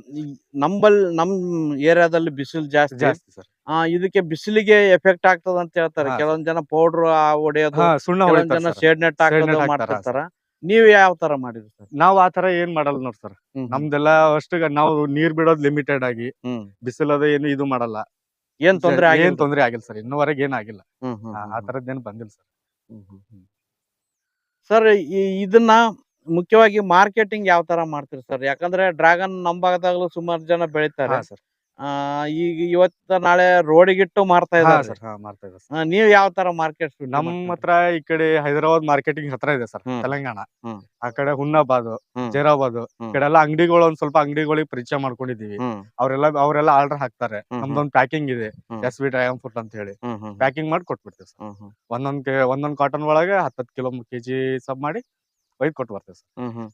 Speaker 1: ನಂಬಲ್ ನಮ್ ಏರಿಯಾದಲ್ಲಿ ಬಿಸಿಲು ಜಾಸ್ತಿ.
Speaker 3: ಜಾಸ್ತಿ ಸರ್.
Speaker 1: ಆ, ಇದಕ್ಕೆ ಬಿಸಿಲಿಗೆ ಎಫೆಕ್ಟ್ ಆಗ್ತದ ಅಂತ ಹೇಳ್ತಾರೆ.
Speaker 3: ಹಾ,
Speaker 1: ಕೆಲವೊಂದ್ ಜನ ಪೌಡರ್ ಹೊಡೆಯೋದು
Speaker 3: ಹಾ ಸುಣ್ಣ
Speaker 1: ಕೆಲವೊಂದ್
Speaker 3: ಹೊಡಿತಾರೆ
Speaker 1: ಜನ. ಶೇಡ್ ನೆಟ್
Speaker 3: Shade net
Speaker 1: ಹಾಕೋದು
Speaker 3: ಹಾಕ್ತಾರ,
Speaker 1: ಮಾಡ್ತಿರ್ತಾರ. ನೀವ್ ಯಾವ ತರ ಮಾಡಿದ್ರಿ ಸರ್?
Speaker 3: ನಾವ್ ಆತರ ಏನ್ ಮಾಡಲ್ಲ ನೋಡ್ ಸರ್. ನಮ್ದೆಲ್ಲ ಅಷ್ಟು ನಾವು ನೀರ್ ಬಿಡೋದ್ ಲಿಮಿಟೆಡ್ ಆಗಿ
Speaker 1: ಹ್ಮ್.
Speaker 3: ಬಿಸಿಲದ ಏನು ಇದು ಮಾಡಲ್ಲ.
Speaker 1: ಏನ್ ತೊಂದ್ರೆ
Speaker 3: ಏನ್
Speaker 1: ಆಗಿಲ್ಲ
Speaker 3: ತೊಂದ್ರೆ ಆಗಿಲ್ಲ ಸರ್. ಇನ್ನೂವರೆಗೆ ಏನ್ ಆಗಿಲ್ಲ. ಆ- ಆ ತರದ್ ಏನ್ ಬಂದಿಲ್ಲ ಸರ್.
Speaker 1: ಸರ್ ಇದನ್ನ ಮುಖ್ಯವಾಗಿ ಮಾರ್ಕೆಟಿಂಗ್ ಯಾವ ತರ ಮಾಡ್ತೀರಿ ಸರ್? ಯಾಕಂದ್ರೆ ಡ್ರ್ಯಾಗನ್ ನಮ್ ಭಾಗದಾಗಲೂ ಸುಮಾರು ಜನ ಬೆಳಿತಾರೆ.
Speaker 3: ಸರ್.
Speaker 1: ಆ, ಈಗ ಇವತ್ತ ನಾಳೆ ರೋಡಿಗಿಟ್ಟು ಮಾರ್ತಾ ಇದ್ದಾರೆ.
Speaker 3: ಸರ್. ಹಾ ಇದ್ದಾರೆ.
Speaker 1: ನೀವ್ ಯಾವ ತರ ಮಾರ್ಕೆಟ್
Speaker 3: ನಮ್ ಹತ್ರ ಈ ಕಡೆ ಹೈದರಾಬಾದ್ ಮಾರ್ಕೆಟಿಂಗ್ ಹತ್ರ ಇದೆ ಸರ್ ತೆಲಂಗಾಣ. ಆ ಕಡೆ ಹುನ್ನಾಬಾದ್. ಜೈರಾಬಾದ್ ಈ. ಕಡೆ ಎಲ್ಲ ಅಂಗಡಿಗಳು ಒಂದ್ ಸ್ವಲ್ಪ ಅಂಗಡಿಗಳಿಗೆ ಪರಿಚಯ ಮಾಡ್ಕೊಂಡಿದೀವಿ ಅವರೆಲ್ಲ ಅವರೆಲ್ಲ ಆರ್ಡರ್ ಹಾಕ್ತಾರೆ. ನಮ್ದೊಂದ್ ಪ್ಯಾಕಿಂಗ್ ಇದೆ. ಎಸ್ ಬಿ ಡ್ರ್ಯಾಗನ್ ಫ್ರೂಟ್ ಅಂತ ಹೇಳಿ. ಪ್ಯಾಕಿಂಗ್ ಮಾಡಿ ಕೊಟ್ಬಿಡ್ತೀವಿ ಸರ್. ಒಂದೊಂದ್ ಒಂದೊಂದ್ ಕಾಟನ್ ಒಳಗೆ ಹತ್ತತ್ತು ಕಿಲೋ ಕೆಜಿ ಸಬ್ ಮಾಡಿ ಒಯ್ದು ಕೊಟ್ಟು ಬರ್ತೇವೆ ಸರ್.
Speaker 1: ಹ್ಮ್ ಹ್ಮ್.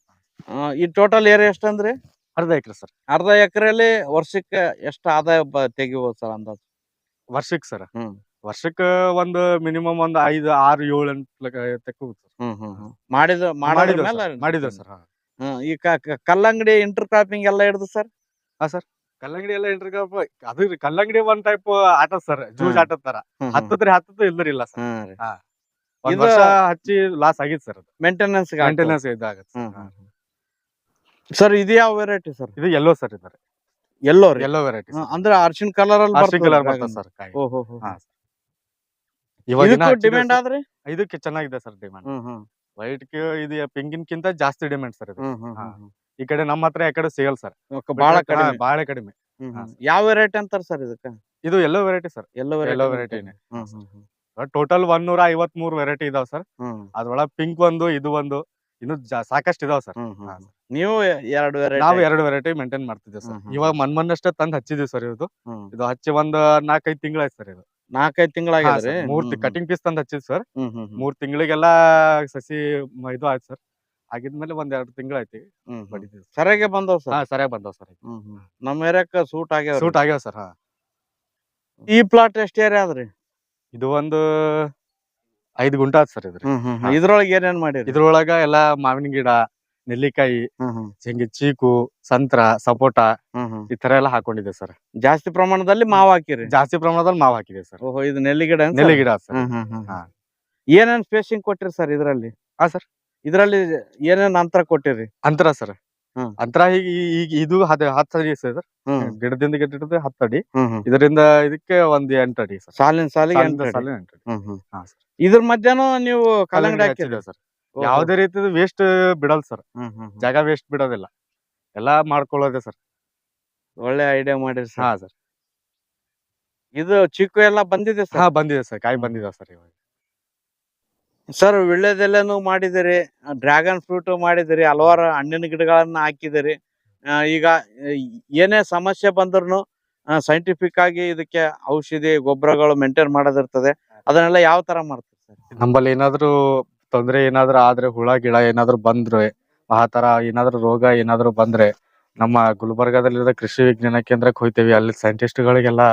Speaker 1: ಆ, ಈ ಟೋಟಲ್ ಏರಿಯಾ ಎಷ್ಟಂದ್ರಿ?
Speaker 3: ಅರ್ಧ ಎಕರೆ ಸರ್.
Speaker 1: ಅರ್ಧ ಎಕರೆಯಲ್ಲಿ ವರ್ಷಕ್ಕೆ ಎಷ್ಟು ಆದಾಯ ಬ- ತೆಗಿಬೋದು ಸರ್ ಅಂದಾಜು?
Speaker 3: ವರ್ಷಕ್ಕೆ ಸರ್.
Speaker 1: ಹ್ಮ್.
Speaker 3: ವರ್ಷಕ್ಕೆ ಒಂದು ಮಿನಿಮಮ್ ಒಂದು ಐದು ಆರು ಏಳು ಎಂಟು ತೆಕ್ಕ
Speaker 1: ಹ್ಮ್ ಹ್ಮ್ ಹ್ಮ್. ಮಾಡಿದ ಮಾಡಿದ
Speaker 3: ಮಾಡಿದ್ವಿ
Speaker 1: ಮೇಲೆ
Speaker 3: ಸರ್. ಸರ್
Speaker 1: ಹ್ಮ್ ಈ ಕ- ಕ- ಕಲ್ಲಂಗಡಿ ಇಂಟರ್ ಕ್ರಾಪಿಂಗ್ ಎಲ್ಲ ಹಿಡ್ದು ಸರ್?
Speaker 3: ಕಲ್ಲಂಗಡಿ ಎಲ್ಲ ಕ್ರಾಪ್ ಅದು ಕಲ್ಲಂಗಡಿ ಒಂದ್ ಟೈಪ್ ಆಟ ಸರ್ ಜೂಜ್
Speaker 1: ಹ್ಮ್.
Speaker 3: ಆಟದ ತರ. ಹತ್ತದ್ರಿ ಹತ್ತದ ಇಲ್ದಿರಿಲ್ಲ ಸರ್. ಒಂದ್
Speaker 1: ಇದು-
Speaker 3: ಹಚ್ಚಿ ಲಾಸ್ ಆಗಿತ್ತು ಸರ್
Speaker 1: ಮೇಂಟೆನೆನ್ಸ್
Speaker 3: ಮೇಂಟೆನೆನ್ಸ್ ಇದಾಗುತ್ತೆ
Speaker 1: ಸರ್ ಇದು ಯಾವ ವೆರೈಟಿ ಸರ್
Speaker 3: ಇದು ಎಲ್ಲೋ ಸರ್ ಇದಾರೆ.
Speaker 1: ಎಲ್ಲೋ
Speaker 3: ಎಲ್ಲೋ ವೆರೈಟಿ
Speaker 1: ಅಂದ್ರೆ ಅರ್ಶಿನ್ ಕಲರ್ ಅಲ್ಲಿ
Speaker 3: ಅರ್ಶಿನ್ ಕಲರ್ ಬರ್ತದೆ ಸರ್ ಕಾಯಿ.
Speaker 1: ಓಹೋ ಡಿಮ್ಯಾಂಡ್. ಆದ್ರಿ?
Speaker 3: ಇದಕ್ಕೆ ಚೆನ್ನಾಗಿದೆ ಸರ್ ಡಿಮ್ಯಾಂಡ್ ವೈಟ್ ಇದು ಪಿಂಕಿನ್ಕಿಂತ ಜಾಸ್ತಿ ಡಿಮ್ಯಾಂಡ್ ಸರ್ ಇದು. ಈ ಕಡೆ ನಮ್ಮ ಹತ್ರ ಈ ಕಡೆ ಸಿಗಲ್ಲ ಸರ್
Speaker 1: ಬಹಳ ಕಡಿಮೆ.
Speaker 3: ಬಹಳ ಕಡಿಮೆ.
Speaker 1: ಯಾವ ವೆರೈಟಿ ಅಂತಾರ ಸರ್ ಇದಕ್ಕೆ?
Speaker 3: ಇದು yellow variety sir
Speaker 1: yellow
Speaker 3: yellow
Speaker 1: variety
Speaker 3: variety ನೇ.
Speaker 1: ನೂರ.
Speaker 3: ಟೋಟಲ್ ಐವತ್ ಮೂರ್ ವೆರೈಟಿ ಇದಾವ್ ಸರ್.
Speaker 1: ಅದ್ರೊಳಗ್
Speaker 3: ಅದ್ರೊಳಗ ಪಿಂಕ್ ಒಂದು ಇದು ಒಂದು ಇನ್ನು ಸಾಕಷ್ಟು ಇದಾವ್ ಸರ್.
Speaker 1: ಹ್ಮ್ ಹ್ಮ್ ನೀವು ಎರಡು ವೆರೈಟಿ.
Speaker 3: ನಾವು ಎರಡು ವೆರೈಟಿ ಮೇಂಟೈನ್ ಮಾಡ್ತಿದ್ದೀವಿ ಸರ್.
Speaker 1: ಹ್ಮ್, ಹ್ಮ್,
Speaker 3: ಇವಾಗ ಮನ್ ಮೊನ್ನಷ್ಟೇ ತಂದ್ ಹಚ್ಚಿದೀವಿ ಸರ್ ಇದು ಇದು ಹಚ್ಚಿ ಒಂದ್ ನಾಲ್ಕೈದು ತಿಂಗಳಾಯ್ತು ಸರ್ ಇದು.
Speaker 1: ನಾಲ್ಕೈದು
Speaker 3: ಹಾ,
Speaker 1: ತಿಂಗಳಾಗ್ಯದ್ರಿ
Speaker 3: sir. ಮೂರ್ ಕಟಿಂಗ್ ಪೀಸ್ ತಂದ್ ಹಚ್ಚಿದ್ ಸರ್. ಮೂರ್ ತಿಂಗಳಿಗೆಲ್ಲ ಸಸಿ ಮ- ಇದು ಆಯ್ತು ಸರ್. ಆಗಿದ್ಮೇಲೆ ಒಂದ್ ಎರಡು
Speaker 1: ತಿಂಗಳ
Speaker 3: ಐತಿ
Speaker 1: ಸರಿಯಾಗಿ ಬಂದವ್ ಸರ್?
Speaker 3: ಹಾ ಸರಿಯಾಗಿ ಬಂದವ್ ಸರ್.
Speaker 1: ನಮ್ಮ ಏರಿಯಾಕ ಸೂಟ್ ಆಗ್ಯಾವ
Speaker 3: ಸೂಟ್ ಆಗ್ಯಾವ ಸರ್ ಹಾ.
Speaker 1: ಈ ಪ್ಲಾಟ್ ಎಷ್ಟ್ ಏರಿಯಾ ಅದ್ರಿ?
Speaker 3: ಇದು ಒಂದು ಐದ್ ಗುಂಟ ಸರ್ ಇದ್ರಿ
Speaker 1: ಇದ್ರೊಳಗೆ ಏನೇನ್ ಮಾಡಿರಿ?
Speaker 3: ಇದ್ರೊಳಗ ಎಲ್ಲಾ ಮಾವಿನ ಗಿಡ ನೆಲ್ಲಿಕಾಯಿ ಹಿಂಗೆ ಚೀಕು ಸಂತ್ರ ಸಪೋಟ. ಈ ತರ ಎಲ್ಲ ಹಾಕೊಂಡಿದೆ ಸರ್.
Speaker 1: ಜಾಸ್ತಿ ಪ್ರಮಾಣದಲ್ಲಿ ಮಾವು ಹಾಕಿರಿ.
Speaker 3: ಜಾಸ್ತಿ ಪ್ರಮಾಣದಲ್ಲಿ ಮಾವು ಹಾಕಿದೆ ಸರ್.
Speaker 1: ಓಹೋ ಇದು ನೆಲ್ಲಿ ಗಿಡ
Speaker 3: ನೆಲ್ಲಿ ಗಿಡ ಸರ್.
Speaker 1: ಏನೇನ್ ಸ್ಪೇಸಿಂಗ್ ಕೊಟ್ಟಿರಿ ಸರ್ ಇದ್ರಲ್ಲಿ?
Speaker 3: ಹಾ ಸರ್.
Speaker 1: ಇದ್ರಲ್ಲಿ ಏನೇನ್ ಅಂತರ ಕೊಟ್ಟಿರಿ?
Speaker 3: ಅಂತರ ಸರ್. ಅಂತರ ಈಗ ಈಗ ಇದು ಹದ ಹತ್ತು ಅಡಿ ಸರ್
Speaker 1: ಹ್ಮ್.
Speaker 3: ಗಿಡದಿಂದ ಗಿಡದ ಹತ್ತು ಅಡಿ.
Speaker 1: ಹ್ಮ್ ಹ್ಮ್.
Speaker 3: ಇದರಿಂದ ಇದಕ್ಕೆ ಒಂದ್ ಎಂಟು ಅಡಿ ಸರ್.
Speaker 1: ಸಾಲಿನ ಸಾಲಿಗೆ
Speaker 3: ಸಾಲಿಂದ
Speaker 1: ಎಂಟ್ ಅಡಿ.
Speaker 3: ಸಾಲಿಗೆ ಎಂಟು ಅಡಿ.
Speaker 1: ಹ್ಮ್ ಹ್ಮ್.
Speaker 3: ಹಾ, sir.
Speaker 1: ಇದ್ರ ಮಧ್ಯಾಹ್ನ ನೀವು ಕಲ್ಲಂಗಡಿ
Speaker 3: ಹಾಕಿದ್ರಿ ಸರ್. ಯಾವುದೇ ರೀತಿ ವೇಸ್ಟ್ ಬಿಡಲ್ ಸರ್. ಜಾಗ ವೇಸ್ಟ್ ಬಿಡೋದಿಲ್ಲ. ಎಲ್ಲಾ ಮಾಡ್ಕೊಳ್ಳೋದೇ ಸರ್.
Speaker 1: ಒಳ್ಳೆ ಐಡಿಯಾ ಮಾಡಿರಿ
Speaker 3: ಹಾ
Speaker 1: ಸರ್.
Speaker 3: ಸರ್
Speaker 1: ಇದು ಚಿಕ್ಕು ಎಲ್ಲ ಬಂದಿದೆ
Speaker 3: ಹಾ
Speaker 1: ಸರ್
Speaker 3: ಬಂದಿದೆ ಸರ್. ಕಾಯಿ ಬಂದಿದೆ ಸರ್ ಇವಾಗ.
Speaker 1: ಸರ್ ವಿಳ್ಯದೆಲೆನೂ ಮಾಡಿದಿರಿ. ಡ್ರ್ಯಾಗನ್ ಫ್ರೂಟ್ ಮಾಡಿದಿರಿ, ಹಲವಾರು ಹಣ್ಣಿನ ಗಿಡಗಳನ್ನ ಹಾಕಿದಿರಿ. ಈಗ ಏನೇ ಸಮಸ್ಯೆ ಬಂದ್ರು ಸೈಂಟಿಫಿಕ್ ಆಗಿ ಇದಕ್ಕೆ ಔಷಧಿ, ಗೊಬ್ಬರಗಳು ಮೇಂಟೈನ್ ಮಾಡೋದಿರ್ತದೆ. ಅದನ್ನೆಲ್ಲ ಯಾವ ತರ ಮಾಡ್ತೀರಿ ಸರ್?
Speaker 3: ನಮ್ಮಲ್ಲಿ ಏನಾದ್ರು ತೊಂದರೆ ಏನಾದ್ರು ಆದ್ರೆ, ಹುಳ, ಗಿಳ ಏನಾದ್ರು ಬಂದ್ರೆ, ಆ ತರ ಏನಾದ್ರು ರೋಗ ಏನಾದ್ರು ಬಂದ್ರೆ, ನಮ್ಮ ಗುಲ್ಬರ್ಗಾದಲ್ಲಿರೋ ಕೃಷಿ ವಿಜ್ಞಾನ ಕೇಂದ್ರಕ್ಕೆ ಹೋಯ್ತಿವಿ ಅಲ್ಲಿ ಸೈಂಟಿಸ್ಟ್ ಗಳಿಗೆಲ್ಲ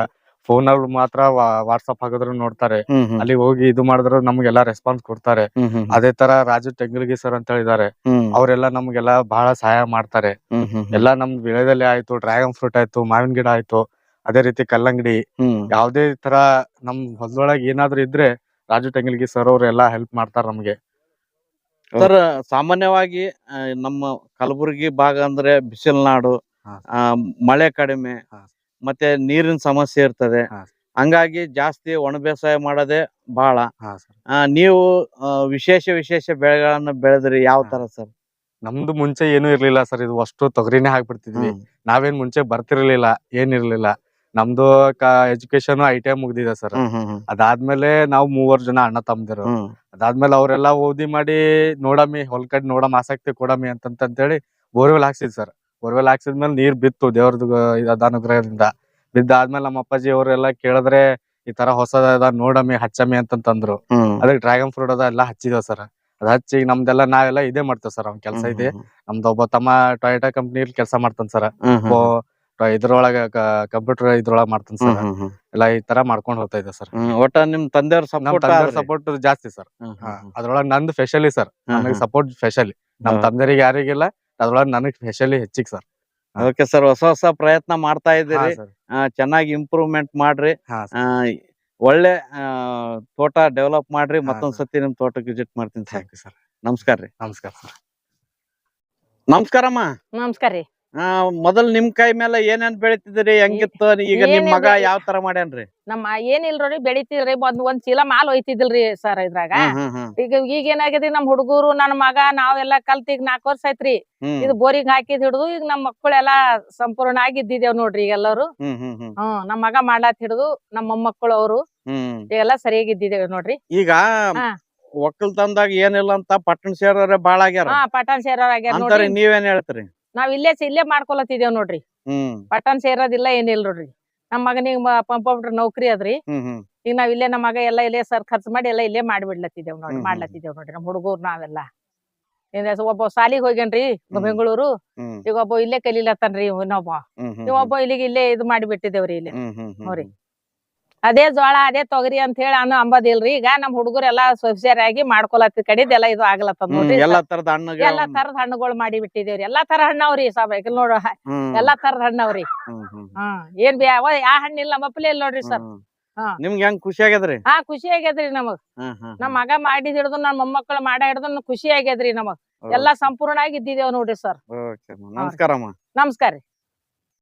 Speaker 3: ಫೋನ್ ಅಲ್ಲಿ ಮಾತ್ರ ವಾಟ್ಸ್ಆಪ್ ಹಾಕಿದ್ರು ನೋಡ್ತಾರೆ. ಅಲ್ಲಿ ಹೋಗಿ ಇದು ಮಾಡಿದ್ರು ನಮ್ಗೆಲ್ಲ ರೆಸ್ಪಾನ್ಸ್ ಕೊಡ್ತಾರೆ. ಅದೇ ತರ ರಾಜು ಟೆಂಗಲ್ಗಿ ಸರ್ ಅಂತ ಹೇಳಿದ್ದಾರೆ. ಅವರೆಲ್ಲ ನಮ್ಗೆಲ್ಲ ಬಹಳ ಸಹಾಯ ಮಾಡ್ತಾರೆ. ಎಲ್ಲಾ ನಮ್ ಬೆಳೆದಲ್ಲಿ ಆಯ್ತು ಡ್ರ್ಯಾಗನ್ ಫ್ರೂಟ್ ಆಯ್ತು ಮಾವಿನ ಗಿಡ ಆಯ್ತು ಅದೇ ರೀತಿ ಕಲ್ಲಂಗಡಿ. ಯಾವ್ದೇ ತರ ನಮ್ ಹೊಲದೊಳಗೆ ಏನಾದ್ರು ಇದ್ರೆ ರಾಜು ಟೆಂಗಲ್ಗಿ ಸರ್ ಅವ್ರು ಎಲ್ಲ ಹೆಲ್ಪ್ ಮಾಡ್ತಾರ ನಮ್ಗೆ.
Speaker 1: ಸರ್ ಸಾಮಾನ್ಯವಾಗಿ ನಮ್ಮ ಕಲಬುರಗಿ ಭಾಗ ಅಂದ್ರೆ ಬಿಸಿಲ್ ನಾಡು ಮಳೆ ಕಡಿಮೆ. ಮತ್ತೆ ನೀರಿನ ಸಮಸ್ಯೆ ಇರ್ತದೆ.
Speaker 3: ಹಾ.
Speaker 1: ಹಂಗಾಗಿ ಜಾಸ್ತಿ ಒಣ ಬೇಸಾಯ ಮಾಡೋದೇ ಬಹಳ
Speaker 3: ಹಾ ಸರ್.
Speaker 1: ಆ, ನೀವು ಆ, ವಿಶೇಷ ವಿಶೇಷ ಬೆಳೆಗಳನ್ನ ಬೆಳೆದ್ರಿ ಯಾವ ತರ ಸರ್?
Speaker 3: ನಮ್ದು ಮುಂಚೆ ಏನೂ ಇರ್ಲಿಲ್ಲ ಸರ್. ಇದು ಅಷ್ಟು ತೊಗರಿನೇ ಹಾಕ್ಬಿಡ್ತಿದ್ವಿ. ನಾವೇನ್ ಮುಂಚೆ ಬರ್ತಿರ್ಲಿಲ್ಲ ಏನಿರ್ಲಿಲ್ಲ ನಮ್ದು ಎಜುಕೇಶನ್ ಐ ಟಿ ಐ ಮುಗ್ದಿದೆ ಸರ್. ಅದಾದ್ಮೇಲೆ ನಾವು ಮೂವರ್ ಜನ ಅಣ್ಣ ತಮ್ಮದಿರು. ಅದಾದ್ಮೇಲೆ ಅವರೆಲ್ಲ ಓದಿ ಮಾಡಿ ನೋಡಮಿ ಹೊಲ್ ಕಡೆ ನೋಡಮ್ ಆಸಕ್ತಿ ಕೊಡಮಿ ಅಂತಂತ ಹೇಳಿ ಬೋರ್ವೆಲ್ ಹಾಕ್ಸಿದ್ ಸರ್. ಬೋರ್ವೆಲ್ ಹಾಕ್ಸಿದ್ಮೇಲೆ ನೀರ್ ಬಿತ್ತು ದೇವ್ರದ್ದು ಅನುಗ್ರಹದಿಂದ ಬಿದ್ದಾದ್ಮೇಲೆ ನಮ್ಮ ಅಪ್ಪಾಜಿ ಅವರೆಲ್ಲ ಕೇಳಿದ್ರೆ ಈ ತರ ಹೊಸದ ನೋಡಮ್ಮಿ ಹಚ್ಚಮ್ಮಿ ಅಂತಂತಂದ್ರು.
Speaker 1: ಅಂದ್ರು
Speaker 3: ಅದಕ್ಕೆ ಡ್ರ್ಯಾಗನ್ ಫ್ರೂಟ್ ಅದ ಎಲ್ಲ ಹಚ್ಚಿದೇವ್ ಸರ್. ಅದ್ ಹಚ್ಚಿ ನಮ್ದೆಲ್ಲ ನಾವೆಲ್ಲ ಇದೇ ಮಾಡ್ತೇವ್ ಸರ್ ಅವ್ನ ಕೆಲ್ಸ ಇದೆ. ನಮ್ದು ಒಬ್ಬ ತಮ್ಮ ಟೊಯೋಟಾ ಕಂಪ್ನಿಲಿ ಕೆಲಸ ಮಾಡ್ತಾನ ಸರ್. ಇದ್ರೊಳಗ ಕಂಪ್ಯೂಟರ್ ಇದ್ರೊಳಗ ಮಾಡ್ತಾನ ಸರ್. ಎಲ್ಲ ಈ ತರ ಮಾಡ್ಕೊಂಡ್ ಹೋಗ್ತಾ ಇದೆ ಸರ್.
Speaker 1: ಒಟ್ಟ ನಿಮ್ ತಂದೆಯವ್ರ ಸಪೋರ್ಟ್
Speaker 3: ಜಾಸ್ತಿ ಸರ್. ಅದ್ರೊಳಗ ನಂದು ಸ್ಪೆಷಲಿ ಸರ್. ನನಗೆ ಸಪೋರ್ಟ್ ಸ್ಪೆಷಲಿ ನಮ್
Speaker 1: ತಂದೆಯರಿಗೆ
Speaker 3: ತಂದೆರಿಗೆ ಯಾರಿಗಿಲ್ಲ ಅದ್ರೊಳಗ ನನಗ್ ಸ್ಪೆಷಲಿ ಹೆಚ್ಚಿಗೆ ಸರ್
Speaker 1: ಅದಕ್ಕೆ ಸರ್ ಹೊಸ ಹೊಸ ಪ್ರಯತ್ನ ಮಾಡ್ತಾ ಇದ್ದೀರಿ. ಆ, ಚೆನ್ನಾಗಿ ಇಂಪ್ರೂವ್ಮೆಂಟ್ ಮಾಡ್ರಿ.
Speaker 3: ಹಾ
Speaker 1: ಆ, ಒಳ್ಳೆ ಆ, ತೋಟ ಡೆವಲಪ್ ಮಾಡ್ರಿ.
Speaker 3: ಮತ್ತೊಂದ್ಸತಿ
Speaker 1: ಮತ್ತೊಂದ್
Speaker 3: sir.
Speaker 1: ಸತಿ ನಿಮ್ ತೋಟಕ್ಕೆ ವಿಸಿಟ್ ಮಾಡ್ತೀನಿ ಸರ್
Speaker 3: ಥ್ಯಾಂಕ್ ಯು ಸರ್
Speaker 1: ನಮಸ್ಕಾರ ರೀ.
Speaker 3: ನಮಸ್ಕಾರ ಸರ್
Speaker 1: ನಮಸ್ಕಾರಮ್ಮ.
Speaker 4: ನಮಸ್ಕಾರ ರೀ.
Speaker 1: ಆ, ಮೊದಲ್ ನಿಮ್ ಕೈ ಮೇಲೆ ಏನೇನ್ ಬೆಳಿತಿದ್ರಿ ಹೆಂಗಿತ್ತು ಈಗ ನಿಮ್ ಮಗ. ಯಾವ ತರ ಮಾಡ್ಯಾನ್ರಿ?
Speaker 4: ನಮ್ಮ ಏನಿಲ್ರಿ ಬೆಳಿತಿದ್ರಿ ಒಂದ್ ಒಂದ್ ಚೀಲ ಮಾಲ್ ಒಯ್ತಿದಿಲ್ರಿ ಸರ್ ಇದ್ರಾಗ. ಈಗ ಈಗ ಏನಾಗಿದ್ರಿ ನಮ್ ಹುಡುಗರು ನನ್ ಮಗ ನಾವೆಲ್ಲಾ ಕಲ್ತ್ ಈಗ ನಾಕ್ ವರ್ಷ
Speaker 1: ಐತ್ರಿ
Speaker 4: ಇದು ಬೋರಿಗ್ ಹಾಕಿದ್ ಹಿಡಿದು ಈಗ ನಮ್ ಮಕ್ಕಳೆಲ್ಲಾ ಸಂಪೂರ್ಣ ಆಗಿ ಇದ್ದಿದ್ದೇವ್ ನೋಡ್ರಿ ಈಗ ಎಲ್ಲಾರು.
Speaker 1: ಹ್ಮ್,
Speaker 4: ನಮ್ ಮಗ ಮಾಡ್ಲಾತ್ ಹಿಡಿದು ನಮ್ಮ ಮೊಮ್ಮಕ್ಕಳು ಅವ್ರು. ಎಲ್ಲ ಸರಿಯಾಗಿ ಇದ್ದಿದ್ದೇವ್ ನೋಡ್ರಿ.
Speaker 1: ಈಗ
Speaker 4: ಒಕ್ಕಲ್
Speaker 1: ಒಕ್ಕಲ್ತನದಾಗ ಏನಿಲ್ಲ ಅಂತ ಪಟ್ಟಣ ಸೇರೋರೆ ಬಾಳ ಆಗ್ಯಾರ.
Speaker 4: ಪಟ್ಟಣ ಸೇರೋರ್ ಆಗ್ಯಾರ ನೋಡ್ರಿ.
Speaker 1: ನೀವೇನ್ ಹೇಳ್ತೀರಿ?
Speaker 4: ನಾವ್ ಇಲ್ಲೇ ಇಲ್ಲೇ ಮಾಡ್ಕೊಲತ್ತಿದೇವ್ ನೋಡ್ರಿ. ಪಟಾನ್ ಸೇರೋದಿಲ್ಲ ಏನಿಲ್ಲ ನೋಡ್ರಿ. ನಮ್ ಮಗನಿಗೆ ಪಂಪೌಂಡ್ರ್ ನೌಕರಿ ಅದ್ರಿ. ಈಗ ನಾವ್ ಇಲ್ಲೇ ನಮ್ಮ ಮಗ ಎಲ್ಲ ಇಲ್ಲೇ ಸರ್ ಖರ್ಚು ಮಾಡಿ ಎಲ್ಲ ಇಲ್ಲೇ ಮಾಡ್ಬಿಡ್ಲತ್ತಿದೇವ್ ನೋಡ್ರಿ ಮಾಡ್ಲತ್ತಿದೇವ್ ನೋಡ್ರಿ ನಮ್ ಹುಡುಗರು ನಾವೆಲ್ಲ. ಒಬ್ಬ ಸಾಲಿಗ್ ಹೋಗ್ಯನ್ರಿ ಬೆಂಗಳೂರು. ಈಗ ಒಬ್ಬ ಇಲ್ಲೇ ಕಲೀಲತ್ತಾನ್ರಿ ಇನ್ನೊಬ್ಬ ಒಬ್ಬ. ಇಲ್ಲಿಗೆ ಇಲ್ಲೇ ಇದು ಮಾಡಿ ಬಿಟ್ಟಿದೇವ್ರಿ ಇಲ್ಲಿ ನೋಡ್ರಿ. ಅದೇ ಜೋಳ ಅದೇ ತೊಗರಿ ಅಂತ ಹೇಳಿ ಅನ್ನೋ ಅಂಬದಿಲ್ರಿ ಈಗ ನಮ್ ಹುಡುಗರೆಲ್ಲಾ ಸೊಸೆರಾಗಿ ಮಾಡ್ಕೊಲತ್ತ ಕಡಿದೆಲ್ಲ ಇದು
Speaker 1: ಆಗ್ಲತ್ತ
Speaker 4: ನೋಡ್ರಿ.
Speaker 1: ಎಲ್ಲಾ ತರದ ಹಣ್ಣುಗಳು.
Speaker 4: ಎಲ್ಲಾ ತರದ ಹಣ್ಣುಗಳು ಮಾಡಿ ಬಿಟ್ಟಿದೇವ್ರಿ ಎಲ್ಲಾ ತರ ಹಣ್ಣವ್ರಿ ಸಾಬ್ ನೋಡ.
Speaker 1: ಹ್ಮ್,
Speaker 4: ಎಲ್ಲಾ ತರದ ಹಣ್ಣವ್ರಿ.
Speaker 1: ಹ್ಮ್,
Speaker 4: ಏನ್ ಬಿ ಯಾವ ಯಾ ಹಣ್ಣಿಲ್ಲ ಮಪ್ಪಲೇ ಇಲ್ಲ ನೋಡ್ರಿ ಸರ್.
Speaker 1: ನಿಮ್ಗೆ ಹೆಂಗ್ ಖುಷಿ ಆಗ್ಯದ್ರಿ?
Speaker 4: ಹಾ ಖುಷಿ ಆಗ್ಯದ್ರಿ ನಮಗ್. ನಮ್ ಮಗ ಮಾಡಿದ್ ಹಿಡ್ದು ನನ್ ಮೊಮ್ಮಕ್ಕಳು ಮಾಡ ಹಿಡ್ದು ಖುಷಿ ಆಗ್ಯದ್ರಿ ನಮಗ್. ಎಲ್ಲಾ ಸಂಪೂರ್ಣ ಆಗಿ ಇದ್ದಿದೇವ್ ನೋಡ್ರಿ ಸರ್.
Speaker 1: ನಮಸ್ಕಾರ.
Speaker 4: ನಮಸ್ಕಾರ ರೀ